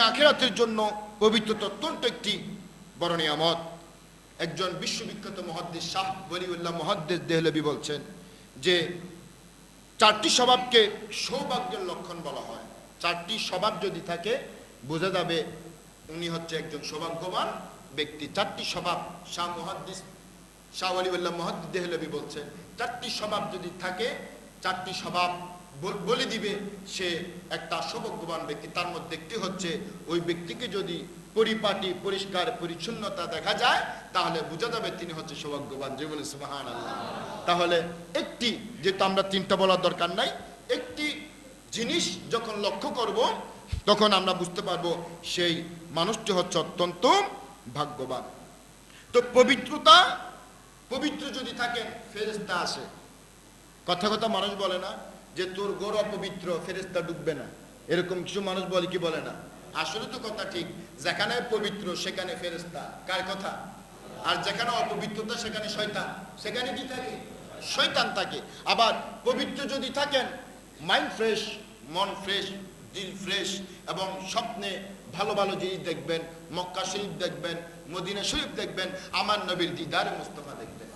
দুনিয়া আখেরাতের জন্য পবিত্রতা অত্যন্ত একটি বড় নিয়ামত একজন বিশ্ববিখ্যাত মহাদ্দেশ শাহ বলিউল্লাহ মহাদ্দেশ দেহলবি বলছেন যে, চারটি স্বভাবকে সৌভাগ্যের লক্ষণ বলা হয়। চারটি স্বভাব যদি থাকে, বোঝা যাবে উনি হচ্ছে একজন সৌভাগ্যবান ব্যক্তি। চারটি স্বভাব শাহ মহাদ্দিস, শাহ আলিউল্লাহ মহাদ্দিস দেহলবি বলছেন। চারটি স্বভাব যদি থাকে, চারটি স্বভাব বল- দিবে সে একটা সৌভাগ্যবান ব্যক্তি। তার মধ্যে একটি হচ্ছে, ওই ব্যক্তিকে যদি পরিপাটি, পরিষ্কার, পরিচ্ছন্নতা দেখা যায়, তাহলে বোঝা যাবে তিনি হচ্ছে সৌভাগ্যবান। যে সুবাহান আল্লাহ তাহলে একটি, যেহেতু আমরা তিনটা বলার দরকার নাই, একটি জিনিস যখন লক্ষ্য করব, তখন আমরা বুঝতে পারব সেই মানুষটি হচ্ছে অত্যন্ত ভাগ্যবান। তো পবিত্রতা, পবিত্র যদি থাকেন ফেরেস্তা আসে। কথা কথা মানুষ বলে না। যে তোর গোর অপবিত্র ফেরেস্তা ডুববে না। এরকম কিছু মানুষ বলে কি বলে না? আসলে তো কথা ঠিক, যেখানে পবিত্র, সেখানে ফেরেস্তা কার কথা? আর যেখানে অপবিত্রতা, সেখানে শয়তান। সেখানে কি থাকে? শয়তান থাকে। আবার পবিত্র যদি থাকেন মাইন্ড ফ্রেশ মন ফ্রেশ দিল ফ্রেশ এবং স্বপ্নে ভালো ভালো জিনিস দেখবেন, মক্কা শরীফ দেখবেন, মদিনা শরীফ দেখবেন, আমার নবীর দিদার মুস্তফা দেখবেন।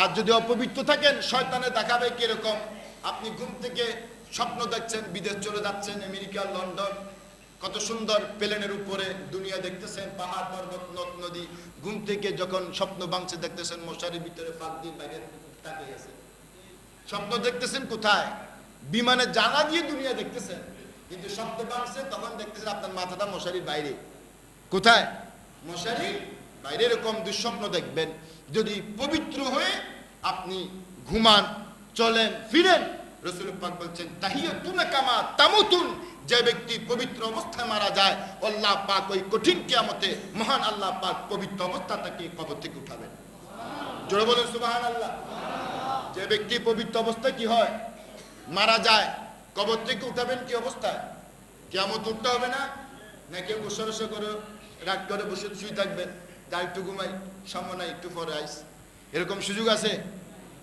আর যদি অপবিত্র থাকেন, শয়তানে দেখাবে কীরকম? আপনি ঘুম থেকে স্বপ্ন দেখছেন, বিদেশ চলে যাচ্ছেন, আমেরিকা, লন্ডন, কত সুন্দর প্লেনের উপরে দুনিয়া দেখতেছেন, পাহাড়, পর্বত, নদ, নদী। ঘুম থেকে যখন স্বপ্ন বাংছে দেখতেছেন মশারির ভিতরে ফাঁক দিয়ে বাইরে স্বপ্ন দেখতেছেন কোথায়? বিমানে জানা দিয়ে দুনিয়া দেখতেছেন। কিন্তু স্বপ্ন বাংছে তখন দেখতেছেন আপনার মাথাটা মশারির বাইরে। কোথায়? মশারি বাইরে এরকম দুঃস্বপ্ন দেখবেন। যদি পবিত্র হয়ে আপনি ঘুমান চলেন ফিরেন রসুল পাক বলছেন তাহিয়াতুন কামা তামুতুন। যে ব্যক্তি পবিত্র অবস্থায় মারা যায়, আল্লাহ পাক ওই কঠিন কিয়ামতে মহান আল্লাহ পাক পবিত্র অবস্থা তাকে কবর থেকে উঠাবেন। জোরে বলেন সুবহান আল্লাহ যে ব্যক্তি পবিত্র অবস্থায় কি হয়, মারা যায়, কবর থেকে উঠাবেন কি অবস্থায়? কেমন উঠতে হবে না? না কেউ বসে করে রাগ করে বসে শুয়ে থাকবেন যা একটু ঘুমাই সময় নাই একটু পরে আইস। এরকম সুযোগ আছে?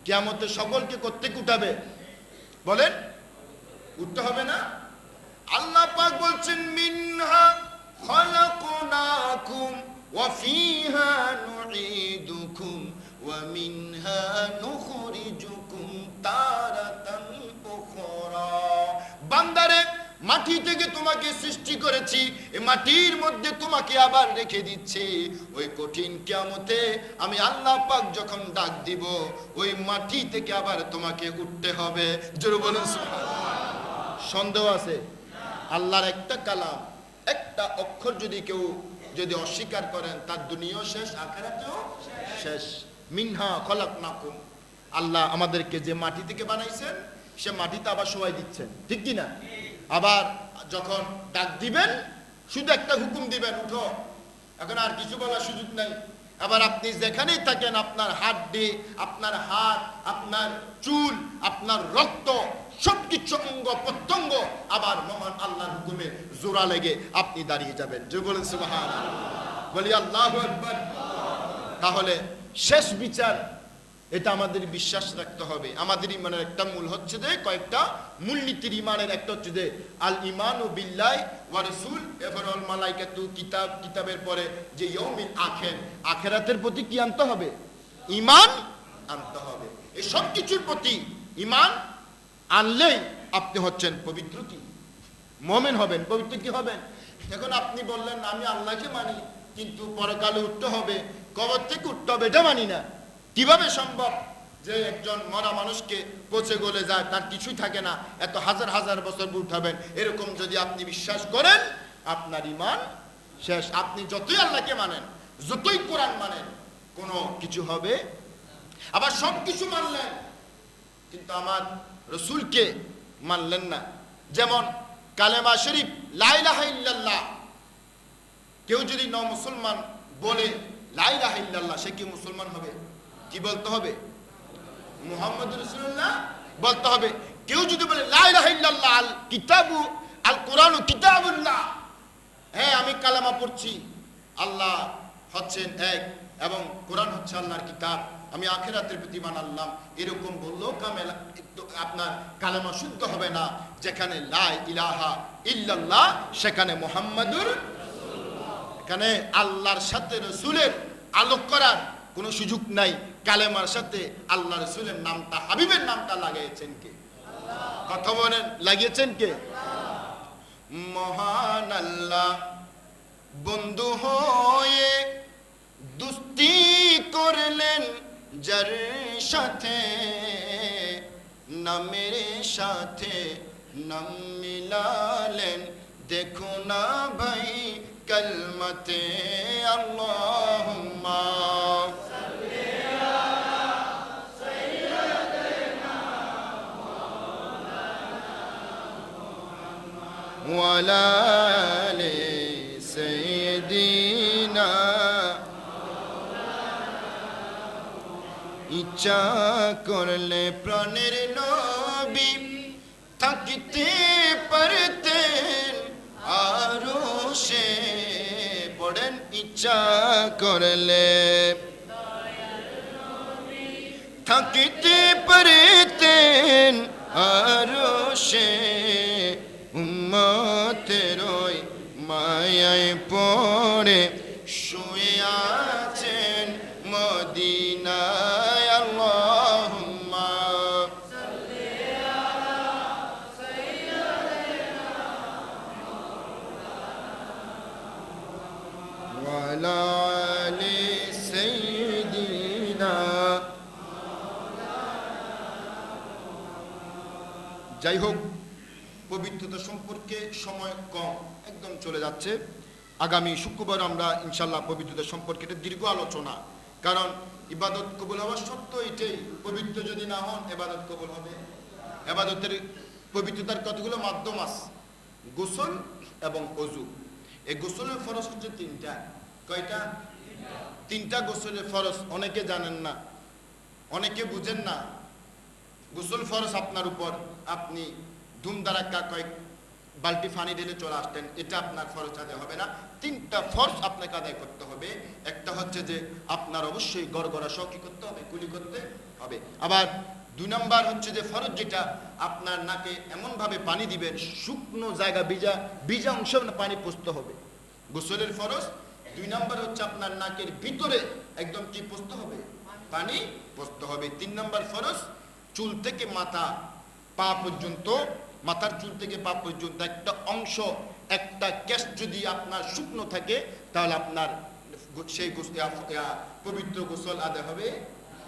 কেমতে সকলকে করতে উঠাবে। বলেন, উঠতে হবে না? আল্লাহ পাক বলছেন, মিনহা খলাকনাকুম ওয়া ফিহা নুঈদুকুম ওয়া মিনহা নুখরিজুকুম তারাতান উখরা। বান্দারে মাটি থেকে তোমাকে সৃষ্টি করেছি এই মাটির মধ্যে তোমাকে আবার রেখে দিচ্ছি। ওই কঠিন কিয়ামতে আমি আল্লাহ পাক যখন ডাক দিব, ওই মাটি থেকে আবার তোমাকে উঠতে হবে। জোরে বলুন সন্দেহ আছে? আল্লাহর একটা কালাম, একটা অক্ষর যদি কেউ যদি অস্বীকার করেন, তার দুনিয়াও শেষ, আখেরাতেও শেষ। মিনহা খলাক নাকুম আল্লাহ আমাদেরকে যে মাটি থেকে বানাইছেন, সে মাটিতে আবার সবাই দিচ্ছেন। ঠিক কি না আবার যখন ডাক দিবেন, শুধু একটা হুকুম দিবেন, উঠো। এখন আর কিছু বলার সুযোগ নাই। আবার আপনি যেখানেই থাকেন, আপনার হাত হাড্ডি, আপনার হাত আপনার চুল, আপনার রক্ত, সবকিছু অঙ্গ প্রত্যঙ্গ আবার মহান আল্লাহর হুকুমে জোড়া লেগে আপনি দাঁড়িয়ে যাবেন। যে বলেন সুবহান বলি, আল্লাহ তাহলে শেষ বিচার এটা আমাদের বিশ্বাস রাখতে হবে। আমাদের ইমানের একটা মূল হচ্ছে যে, কয়েকটা মূলনীতির ইমানের একটা হচ্ছে যে আল ইমান ও বিল্লাই ওয়া রাসূল, এরপর আল মালাইকাতু কিতাব, কিতাবের পরে যে ইয়ৌমিল আখের, আখেরাতের প্রতি কি আনতে হবে? ইমান আনতে হবে। এই সব কিছুর প্রতি ইমান আনলেই আপনি হচ্ছেন পবিত্র কি? মোমেন হবেন, পবিত্র কি হবেন? এখন আপনি বললেন, আমি আল্লাহকে মানি, কিন্তু পরকালে উঠতে হবে, কবর থেকে উঠতে হবে, এটা মানি না। কীভাবে সম্ভব যে একজন মরা মানুষকে পচে গলে যায়? তার কিছুই থাকে না। এত হাজার হাজার বছর উঠাবেন এরকম যদি আপনি বিশ্বাস করেন, আপনার ইমান শেষ। আপনি যতই আল্লাহকে মানেন, যতই কোরআন মানেন, কোনো কিছু হবে। আবার সব কিছু মানলেন, কিন্তু আমার রসুলকে মানলেন না। যেমন কালেমা শরীফ লাইলাহা ইল্লাল্লাহ। কেউ যদি ন মুসলমান বলে লাইলাহা ইল্লাল্লাহ, সে কি মুসলমান হবে? কি বলতে হবে? মুহাম্মদ রসুল্লাহ বলতে হবে। কেউ যদি বলে লাইলাহা ইল্লাল্লাহ, আল কিতাবু, আল কোরআন কিতাবুল্লাহ। হ্যাঁ আমি কালামা পড়ছি। আল্লাহ হচ্ছেন এক এবং কোরআন হচ্ছে আল্লাহর কিতাব। আমি আখেরাতের প্রতি মানাল্লাম এরকম বললেও কামেলা আপনার কালেমা শুদ্ধ হবে না। যেখানে লা ইলাহা ইল্লাল্লাহ, সেখানে মোহাম্মদুর এখানে আল্লাহর সাথে রসুলের আলোক করার কোনো সুযোগ নাই। কালেমার সাথে আল্লাহ রসুলের নামটা, হাবিবের নামটা লাগিয়েছেন কে? কথা বলেন, লাগিয়েছেন কে? মহান আল্লাহ, বন্ধু হয়ে দুস্তি করলেন যার সাথে, নামের সাথে নাম মিলালেন। দেখো না ভাই, কলমতে আল্লাহুম্মা। وعلى آل سيدنا ইচ্ছা করলে প্রাণের নবী থাকিতে পারতেন আরো সে পড়েন ইচ্ছা করলে থাকিতে পারতেন আরো সে যাই হোক, পবিত্রতা সম্পর্কে সময় কম, একদম চলে যাচ্ছে। আগামী শুক্রবার আমরা ইনশাল্লাহ পবিত্রতা সম্পর্কে একটা দীর্ঘ আলোচনা, কারণ ইবাদত কবুল হওয়ার সত্য এটাই। পবিত্র যদি না হন এবাদত কবুল হবে। এবাদতের পবিত্রতার কতগুলো মাধ্যম আছে? গোসল এবং অজু এই গোসলের ফরজ হচ্ছে তিনটা। কয়টা? তিনটা গোসলের ফরজ। অনেকে জানেন না, অনেকে বুঝেন না। গোসল ফরজ আপনার উপর, আপনি ধুমধারাক্কা কয়েক বালতি পানি ঢেলে চলে আসতেন, এটা আপনার ফরজ আদায় হবে না। তিনটা ফরজ আপনাকে আদায় করতে হবে। একটা হচ্ছে যে আপনার অবশ্যই গড়গড়া কি করতে হবে, কুলি করতে হবে। আবার দুই নাম্বার হচ্ছে যে ফরজ যেটা, আপনার নাকে এমনভাবে পানি দিবেন, শুকনো জায়গা ভিজা ভিজা অংশ পানি পুষতে হবে। গোসলের ফরজ। দুই নাম্বার হচ্ছে আপনার নাকের ভিতরে একদম কি পুষতে হবে? পানি পুষতে হবে। তিন নাম্বার ফরজ চুল থেকে মাথা পা পর্যন্ত, মাথার চুল থেকে পা পর্যন্ত একটা অংশ, একটা কেশ যদি আপনার শুকনো থাকে, তাহলে আপনার সেই পবিত্র গোসল আদায় হবে।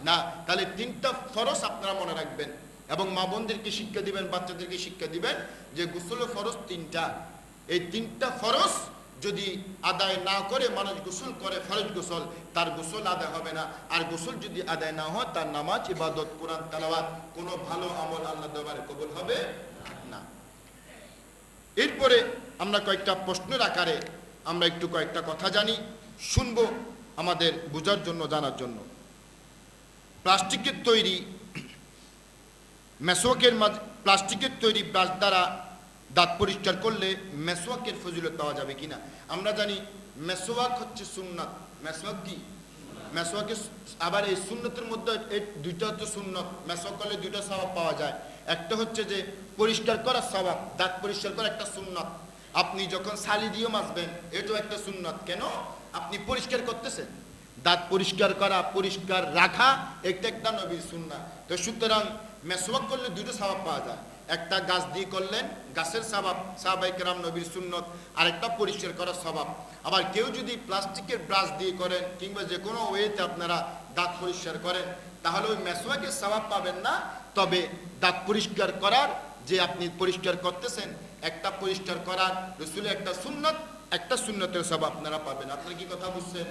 না, তাহলে তিনটা ফরজ আপনারা মনে রাখবেন এবং মা বোনদেরকে শিক্ষা দিবেন, বাচ্চাদেরকে শিক্ষা দিবেন যে গোসল ফরজ তিনটা। এই তিনটা ফরজ যদি আদায় না করে মানুষ গোসল করে, ফরজ গোসল, তার গোসল আদায় হবে না। আর গোসল যদি আদায় না হয়, তার নামাজ, ইবাদত, কোরআন তালাবাত কোনো ভালো আমল আল্লাহ দরবারে কবুল হবে না। এরপরে আমরা কয়েকটা প্রশ্নের আকারে আমরা একটু কয়েকটা কথা জানি, শুনব আমাদের বোঝার জন্য, জানার জন্য। প্লাস্টিকের তৈরি মেসোয়াকের মাঝ- প্লাস্টিকের তৈরি ব্রাশ দ্বারা দাঁত পরিষ্কার করলে মেসোয়াকের ফজিলত পাওয়া যাবে কিনা? আমরা জানি মেসোয়াক হচ্ছে সুন্নাত। মেসোয়াক কি? মেসোয়াকে আবার এই সুন্নতের মধ্যে এই দুইটা হচ্ছে সুন্নত। মেসোয়াক করলে দুইটা স্বভাব পাওয়া যায়। একটা হচ্ছে যে পরিষ্কার করার স্বভাব, দাঁত পরিষ্কার করা একটা সুন্নত। আপনি যখন সালি দিয়ে মাজবেন, এটাও একটা সুন্নত। কেন? আপনি পরিষ্কার করতেছেন। দাঁত পরিষ্কার করা, পরিষ্কার রাখা একটা একটা নবীর সুন্না তো সুতরাং মেসওয়াক করলে দুটো স্বভাব পাওয়া যায়। একটা গাছ দিয়ে করলেন, গাছের স্বভাব সাহাবাই কেরাম নবীর সুন্নত, আরেকটা পরিষ্কার করার স্বভাব। আবার কেউ যদি প্লাস্টিকের ব্রাশ দিয়ে করেন, কিংবা যে কোনো ওয়েতে আপনারা দাঁত পরিষ্কার করেন, তাহলে ওই মেসওয়াকের স্বভাব পাবেন না। তবে দাঁত পরিষ্কার করার যে আপনি পরিষ্কার করতেছেন, একটা পরিষ্কার করার রসুলের একটা সুন্নত, একটা সুন্নতের স্বভাব আপনারা পাবেন। আপনারা কি কথা বুঝছেন?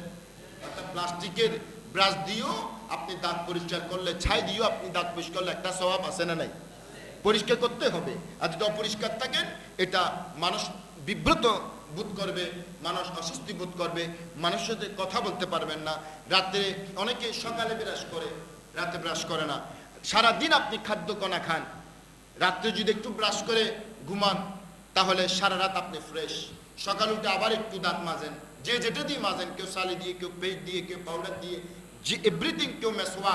অর্থাৎ প্লাস্টিকের ব্রাশ দিয়েও আপনি দাঁত পরিষ্কার করলে, ছাই দিয়েও আপনি দাঁত পরিষ্কার করলে একটা স্বভাব আছে না নাই? পরিষ্কার করতে হবে। আর যদি অপরিষ্কার থাকেন, এটা মানুষ বিব্রত বোধ করবে, মানুষ অস্বস্তি বোধ করবে মানুষের সাথে কথা বলতে পারবেন না। রাত্রে অনেকে সকালে ব্রাশ করে, রাতে ব্রাশ করে না। সারাদিন আপনি খাদ্য কণা খান। রাত্রে যদি একটু ব্রাশ করে ঘুমান, তাহলে সারা রাত আপনি ফ্রেশ সকাল উঠে আবার একটু দাঁত মাজেন। যে যেটা দিয়ে মাজেন, কেউ সালি দিয়ে, কেউ পেস্ট দিয়ে, কেউ পাউডার দিয়ে, যে এভরিথিং কেউ মেসোয়া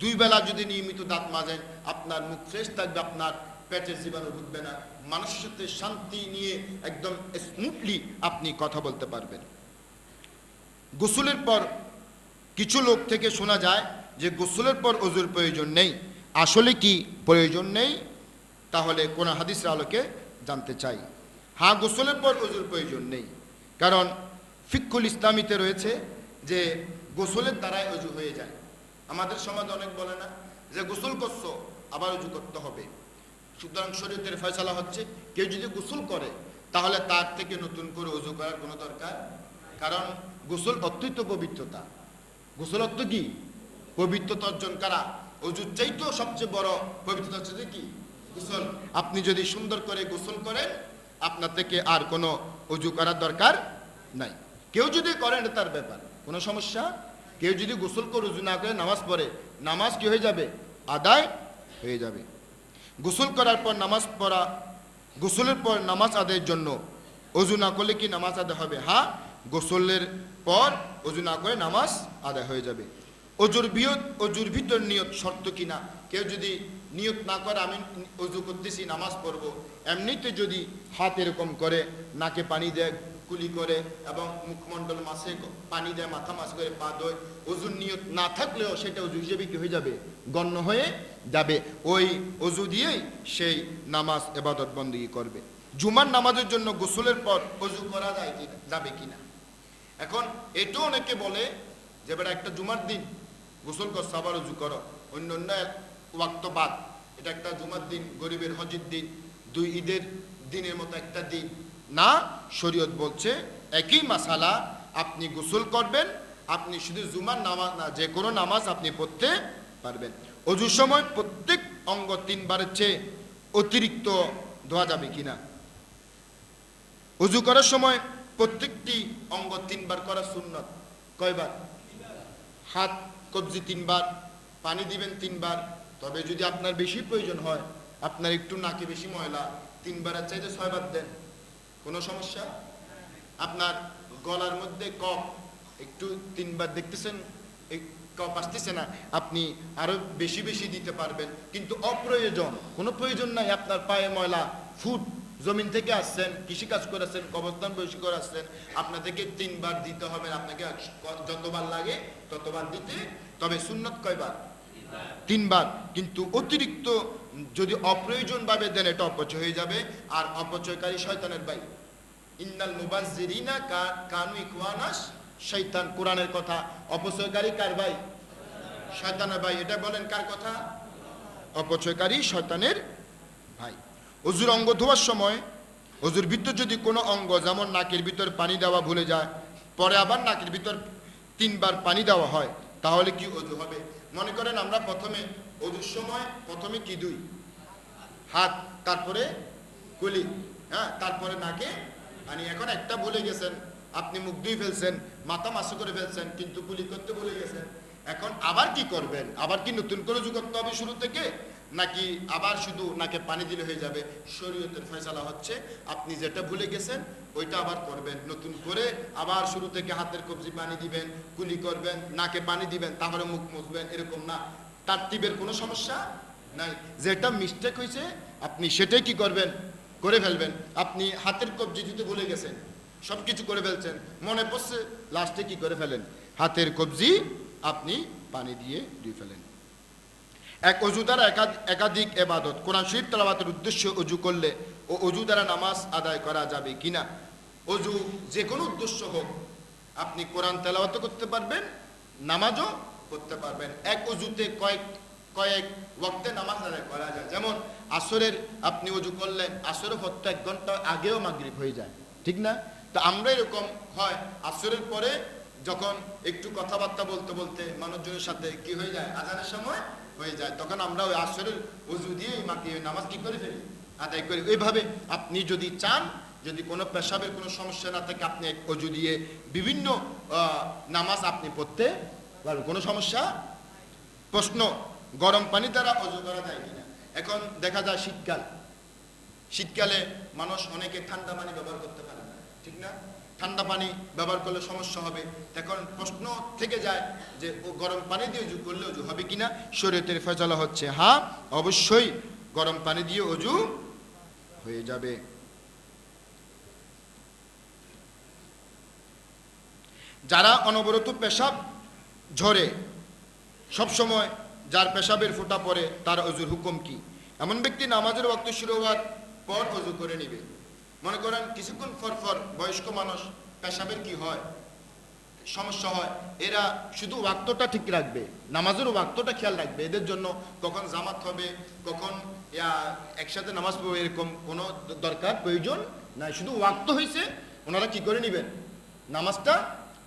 দুই বেলা যদি নিয়মিত দাঁত মাজেন, আপনার মুখ ফ্রেশ থাকবে, আপনার পেটের জীবাণু ঢুকবে না। মানুষের সাথে শান্তি নিয়ে একদম স্মুথলি আপনি কথা বলতে পারবেন। গোসলের পর কিছু লোক থেকে শোনা যায় যে গোসলের পর অজুর প্রয়োজন নেই। আসলে কি প্রয়োজন নেই? তাহলে কোন হাদিসের আলোকে জানতে চাই। হ্যাঁ গোসলের পর অজুর প্রয়োজন নেই। কারণ ফিকুল ইসলামীতে রয়েছে যে গোসলের দ্বারাই অজু হয়ে যায়। আমাদের সমাজে অনেক বলে না যে গোসল করছ, আবার অজু করতে হবে। সুতরাং শরীয়তের ফয়সালা হচ্ছে, কেউ যদি গোসল করে, তাহলে তার থেকে নতুন করে অজু করার কোনো দরকার কারণ গোসল অত্যন্ত পবিত্রতা। গোসল অর্থ কি? পবিত্রতা অর্জন করা। অজুর চাইতেও সবচেয়ে বড় পবিত্রতা হচ্ছে কি? গোসল। আপনি যদি সুন্দর করে গোসল করেন, আপনার থেকে আর কোনো অজু করার দরকার নাই। কেউ যদি করেন তার ব্যাপার। কোনো সমস্যা? কেউ যদি গোসল করে উজু না করে, নামাজ পড়ে, নামাজ কি হয়ে যাবে? আদায় হয়ে যাবে। গোসল করার পর নামাজ পড়া, গোসলের পর নামাজ আদায়ের জন্য অজু না করলে কি নামাজ আদায় হবে? হ্যাঁ গোসলের পর অজু না করে নামাজ আদায় হয়ে যাবে। অজুর বিয়ত, অজুর ভিতর নিয়ত শর্ত কিনা কেউ যদি নিয়ত না করে, আমি অজু করতেছি, নামাজ পড়ব, এমনিতে যদি হাত এরকম করে, নাকে পানি দেয় কুলি করে এবং মুখমণ্ডল মাসে পানি দেয়, মাথা মাস করে, পা দোয় অজুর নিয়ত না থাকলেও সেটা অজু হিসেবে কি হয়ে যাবে? গণ্য হয়ে যাবে। ওই অজু দিয়েই সেই নামাজ এবাদত বন্দী করবে। জুমার নামাজের জন্য গোসলের পর অজু করা যায় কি যাবে কিনা এখন এটাও অনেকে বলে যে, বেটা, একটা জুমার দিন গোসল কর, সাবার উজু করো। অন্য অন্য ওয়াক্ত বাদ। এটা একটা জুমার দিন, গরিবের হজের দিন, দুই ঈদের দিনের মতো একটা দিন। না, শরীয়ত বলছে, একই মাসালা আপনি গোসল করবেন, আপনি শুধু জুমার নামাজ না, যে কোনো নামাজ আপনি পড়তে পারবেন। অজুর সময় প্রত্যেক অঙ্গ তিনবারের চেয়ে অতিরিক্ত ধোয়া যাবে কিনা। অজু করার সময় প্রত্যেকটি অঙ্গ তিনবার করা সুন্নত। কয়বার? হাত, কবজি তিনবার, পানি দিবেন তিনবার। তবে যদি আপনার বেশি প্রয়োজন হয়, আপনার একটু নাকে বেশি ময়লা তিনবারের চাইতে ছয়বার দেন। কোনো সমস্যা? আপনার গলার মধ্যে কপ একটু তিনবার দেখতেছেন কপ আসতেছে না, আপনি আরও বেশি বেশি দিতে পারবেন। কিন্তু অপ্রয়োজন, কোনো প্রয়োজন নাই, আপনার পায়ে ময়লা, ফুট, জমিন থেকে আসছেন কৃষি কাজ করেছেন, কবরস্থান বৈশি করে আসছেন আপনাদেরকে তিনবার দিতে হবে আপনাকে যতবার লাগে ততবার দিতে। তবে সুন্নত কয়বার? তিনবার। কিন্তু অতিরিক্ত যদি অপ্রয়োজনভাবে দেন, এটা অপচয় হয়ে যাবে। আর অপচয়কারী শয়তানের ভাই। ইন্নাল মুবাজ্জিরিনা কানু ইখওয়ানাস, শৈতান। কোরআনের কথা। অপচয়কারী কার ভাই? শয়তানের ভাই। এটা বলেন কার কথা? অপচয়কারী শয়তানের ভাই। অজুর অঙ্গ ধোয়ার সময়, অজুর ভিতর যদি কোনো অঙ্গ, যেমন নাকের ভিতর পানি দেওয়া ভুলে যায়, পরে আবার নাকের ভিতর তিনবার পানি দেওয়া হয়, তাহলে কি অজু হবে? মনে করেন আমরা প্রথমে অজুর সময় প্রথমে কি দুই? হাত, তারপরে কুলি হ্যাঁ? তারপরে নাকে। মানে এখন একটা ভুলে গেছেন, আপনি মুখ ধুই ফেলছেন, মাথা মাসু করে ফেলছেন, কিন্তু কুলি করতে ভুলে গেছেন। এখন আবার কি করবেন? আবার কি নতুন করে অজু করতে হবে শুরু থেকে? নাকি আবার শুধু নাকে পানি দিলে হয়ে যাবে? শরীয়তের ফয়সালা হচ্ছে, আপনি যেটা ভুলে গেছেন, ওইটা আবার করবেন। নতুন করে আবার শুরু থেকে হাতের কবজি পানি দিবেন, কুলি করবেন, নাকে পানি দিবেন, তাহলে মুখ মুছবেন, এরকম না। তারতিবের কোনো সমস্যা নাই। যেটা মিস্টেক হয়েছে আপনি সেটাই কি করবেন? করে ফেলবেন। আপনি হাতের কবজি দিতে ভুলে গেছেন। সব কিছু করে ফেলছেন। মনে পড়ছে লাস্টে কি করে ফেলেন? হাতের কবজি আপনি পানি দিয়ে দিয়ে ফেলেন। এক অজু দ্বারা একাধিক একাধিক এবাদত। কোরআন শরীফ তালাবাতের উদ্দেশ্যে অজু করলে ও অজু দ্বারা নামাজ আদায় করা যাবে কিনা? অজু যে কোনো উদ্দেশ্য হোক, আপনি কোরআন তেলাওয়াত করতে পারবেন, নামাজও করতে পারবেন। এক অজুতে কয়েক কয়েক ওয়াক্তে নামাজ আদায় করা যায়। যেমন আসরের আপনি অজু করলেন আসরের হত্যা এক ঘণ্টা আগেও মাগরিব হয়ে যায়। ঠিক না? তো আমরা এরকম হয়, আসরের পরে যখন একটু কথাবার্তা বলতে বলতে মানুষজনের সাথে কি হয়ে যায়? আজানের সময় হয়ে যায়। তখন আমরা ওই আসরের অজু দিয়ে মাকে নামাজ কি করে ফেলি? আদায় করি। ওইভাবে আপনি যদি চান, যদি কোনো পেশাবের কোনো সমস্যা না থাকে, আপনি অজু দিয়ে বিভিন্ন নামাজ আপনি পড়তে কোনো সমস্যা? প্রশ্ন, গরম পানি দ্বারা অজু করা যায় কিনা? এখন দেখা যায় শীতকাল। শীতকালে মানুষ অনেকে ঠান্ডা পানি ব্যবহার করতে পারে না, ঠিক না? ঠান্ডা পানি ব্যবহার করলে সমস্যা হবে। এখন প্রশ্ন থেকে যায় যে, ও গরম পানি দিয়ে উজু করলে উজু হবে কিনা? শরীয়তের ফয়সালা হচ্ছে হ্যাঁ অবশ্যই গরম পানি দিয়ে অজু হয়ে যাবে। যারা অনবরত পেশাব ঝরে। সবসময় যার পেশাবের ফোঁটা পড়ে, তার অজুর হুকুম কি? এমন ব্যক্তি নামাজের ওয়াক্ত শুরু হওয়ার পর অজু করে নিবে। মনে করেন, কিছুক্ষণ পর বয়স্ক মানুষ পেশাবের কি হয়? সমস্যা হয়। এরা শুধু ওয়াক্তটা ঠিক রাখবে, নামাজের ওয়াক্তটা খেয়াল রাখবে। এদের জন্য কখন জামাত হবে, কখন একসাথে নামাজ পড়বে, এরকম কোনো দরকার, প্রয়োজন নাই। শুধু ওয়াক্ত হয়েছে ওনারা কি করে নেবেন? নামাজটা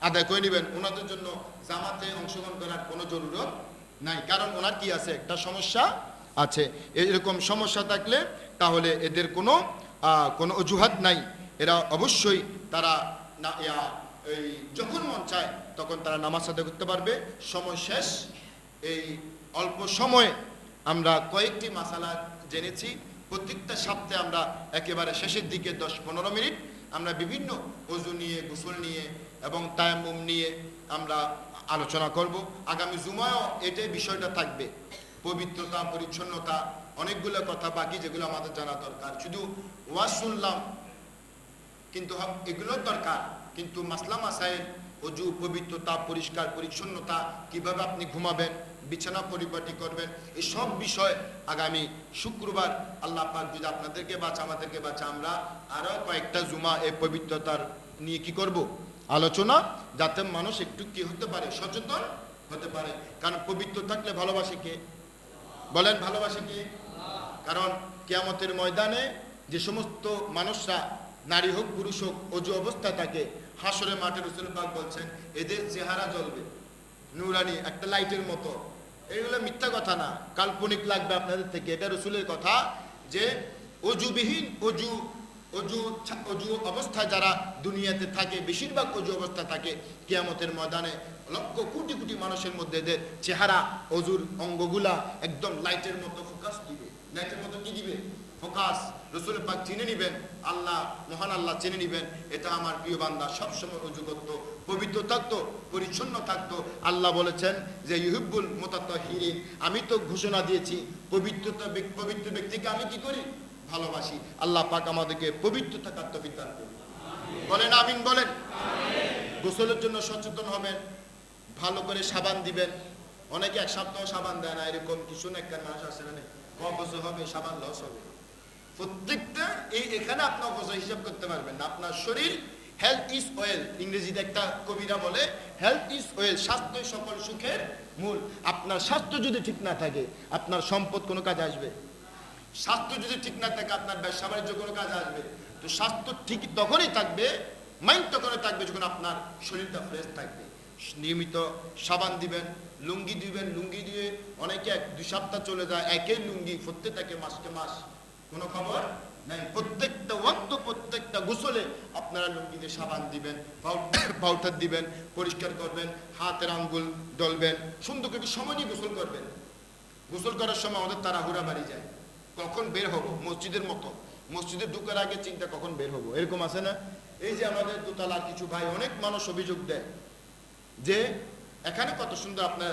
আদায় করে নেবেন। ওনাদের জন্য জামাতে অংশগ্রহণ করার কোনো জরুরত নাই। কারণ ওনার কি আছে? একটা সমস্যা আছে। এরকম সমস্যা থাকলে তাহলে এদের কোনো কোনো অজুহাত নাই। এরা অবশ্যই তারা না এই যখন মন চায় তখন তারা নামাজ আদায় করতে পারবে। সময় শেষ। এই অল্প সময়ে আমরা কয়েকটি মাসালা জেনেছি। প্রত্যেকটা সপ্তাহে আমরা একেবারে শেষের দিকে দশ পনেরো মিনিট আমরা বিভিন্ন অজু নিয়ে, গোসল নিয়ে এবং তায়াম্মুম নিয়ে আমরা আলোচনা করব। আগামী জুমায়ও এটাই বিষয়টা থাকবে। পবিত্রতা, পরিচ্ছন্নতা, অনেকগুলো কথা বাকি যেগুলো আমাদের জানা দরকার। শুধু ওয়াজ শুনলাম, কিন্তু এগুলোর দরকার। কিন্তু মাসলা মাসাইল, অজু, পবিত্রতা, পরিষ্কার, পরিচ্ছন্নতা, কীভাবে আপনি ঘুমাবেন, বিছানা পরিপাটি করবেন এই সব বিষয় আগামী শুক্রবার আল্লাহ পাক যদি আপনাদেরকে বাঁচা, আমাদেরকে বাঁচা, আমরা আরও কয়েকটা জুমা এই পবিত্রতার নিয়ে কি করব? আলোচনা, যাতে মানুষ একটু কি হতে পারে, সচেতন হতে পারে। কারণ পবিত্র থাকলে ভালোবাসে কে? বলেন, ভালোবাসে কে? কারণ কেয়ামতের ময়দানে যে সমস্ত মানুষরা, নারী হোক, পুরুষ হোক, অজু অবস্থা থাকে হাসরে মাঠে রসুল পাক বলছেন, এদের চেহারা জ্বলবে, নুরানি, একটা লাইটের মতো। এগুলো মিথ্যা কথা না, কাল্পনিক লাগবে আপনাদের থেকে। এটা রসুলের কথা যে, অজুবিহীন, অজু অজু অজু অবস্থায় যারা দুনিয়াতে থাকে, বেশিরভাগ অজু অবস্থা থাকে, কিয়ামতের ময়দানে লক্ষ কোটি কোটি মানুষের মধ্যে এদের চেহারা, অজুর অঙ্গগুলা একদম লাইটের মতো ফোকাস দিবে। লাইটের মতো কি দিবে? ফোকাস। রসুল পাক চিনে নিবেন, আল্লাহ, মহান আল্লাহ চিনে নিবেন, এটা আমার প্রিয় বান্দা সবসময় অজু করতো, পবিত্র থাকতো, পরিচ্ছন্ন থাকতো। আল্লাহ বলেছেন যে ইহুব্বুল মোতাত্তাহিরিন, আমি তো ঘোষণা দিয়েছি, পবিত্রতা পবিত্র ব্যক্তিকে আমি কি করি? ভালোবাসি। আল্লাহ পাক আমাদেরকে পবিত্র থাকার তফিক দান বলেন, আমিন, বলেন। গোসলের জন্য সচেতন হবেন, ভালো করে সাবান দিবেন। অনেকে এক সপ্তাহ সাবান দেয় না, এরকম কিছু না একটা মানুষ আছে না অবশ্য হবে, সাবান লস হবে। প্রত্যেকটা এই এখানে আপনি অবশ্য হিসাব করতে পারবেন না। আপনার শরীর হেলথ ইজ ওয়েল ইংরেজিতে একটা কবিরা বলে হেলথ ইজ ওয়েল স্বাস্থ্যই সকল সুখের মূল। আপনার স্বাস্থ্য যদি ঠিক না থাকে, আপনার সম্পদ কোনো কাজে আসবে? স্বাস্থ্য যদি ঠিক না থাকে, আপনার ব্যবসা বাণিজ্য কোনো কাজে আসবে। তো স্বাস্থ্য ঠিক তখনই থাকবে মাইন্ড তখনই থাকবে যখন আপনার শরীরটা ফ্রেশ থাকবে। নিয়মিত সাবান দিবেন, লুঙ্গি দিবেন, লুঙ্গি দিয়ে অনেকে এক, দুই সপ্তাহ চলে যায় একই লুঙ্গি ফুটতে থাকে, মাসকে মাস কোনো খবর নাই। প্রত্যেকটা ওয়াক্ত, প্রত্যেকটা গোসলে আপনারা লুঙ্গি দিয়ে সাবান দিবেন, পাউডার দিবেন, পরিষ্কার করবেন, হাতের আঙ্গুল ডলবেন, সুন্দর করে সময় নিয়ে গোসল করবেন। গোসল করার সময় আমাদের তারা হুড়া বাড়ি যায়। কখন বের হব? মসজিদের মতো। মসজিদে ঢুকার আগে চিন্তা কখন বের হব? এরকম আছে না? এই যে আমাদের দোতলার কিছু ভাই অনেক মানুষ অভিযোগ দেয় যে এখানে কত সুন্দর আপনার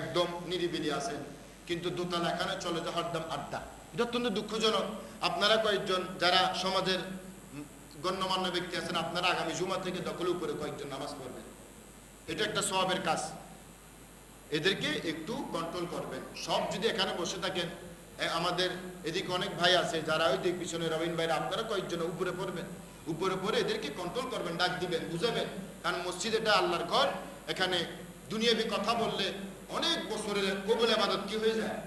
একদম নিরিবিলি আছেন, কিন্তু দোতলা এখানে চলে যায় হরদম আড্ডা। এটা অত্যন্ত দুঃখজনক। আপনারা কয়েকজন যারা সমাজের গণ্যমান্য ব্যক্তি আছেন, আপনারা আগামী জুমা থেকে দখল উপরে কয়েকজন নামাজ পড়বেন। এটা একটা স্বভাবের কাজ। এদেরকে একটু কন্ট্রোল করবেন। সব যদি এখানে বসে থাকেন আমাদের এদিকে অনেক ভাই আছে যারা ওই দিক পিছনে রবিন ভাইরা, আপনারা কয়েকজন উপরে পড়বেন। উপরে পড়ে এদেরকে কন্ট্রোল করবেন, ডাক দিবেন, বুঝাবেন। কারণ মসজিদ এটা আল্লাহর ঘর। এখানে দুনিয়াবি কথা বললে অনেক বছরের কবুল আবাদত কি হয়ে যায়?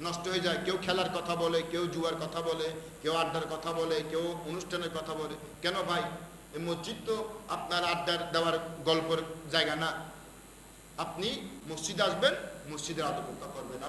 নষ্ট হয়ে যায়। কেউ খেলার কথা বলে, কেউ জুয়ার কথা বলে, কেউ আড্ডার কথা বলে, কেউ অনুষ্ঠানের কথা বলে। কেন ভাই? এই মসজিদ তো আপনার আড্ডার দেওয়ার গল্পের জায়গা না। আপনি মসজিদে আসবেন, মসজিদের আদর করবেন।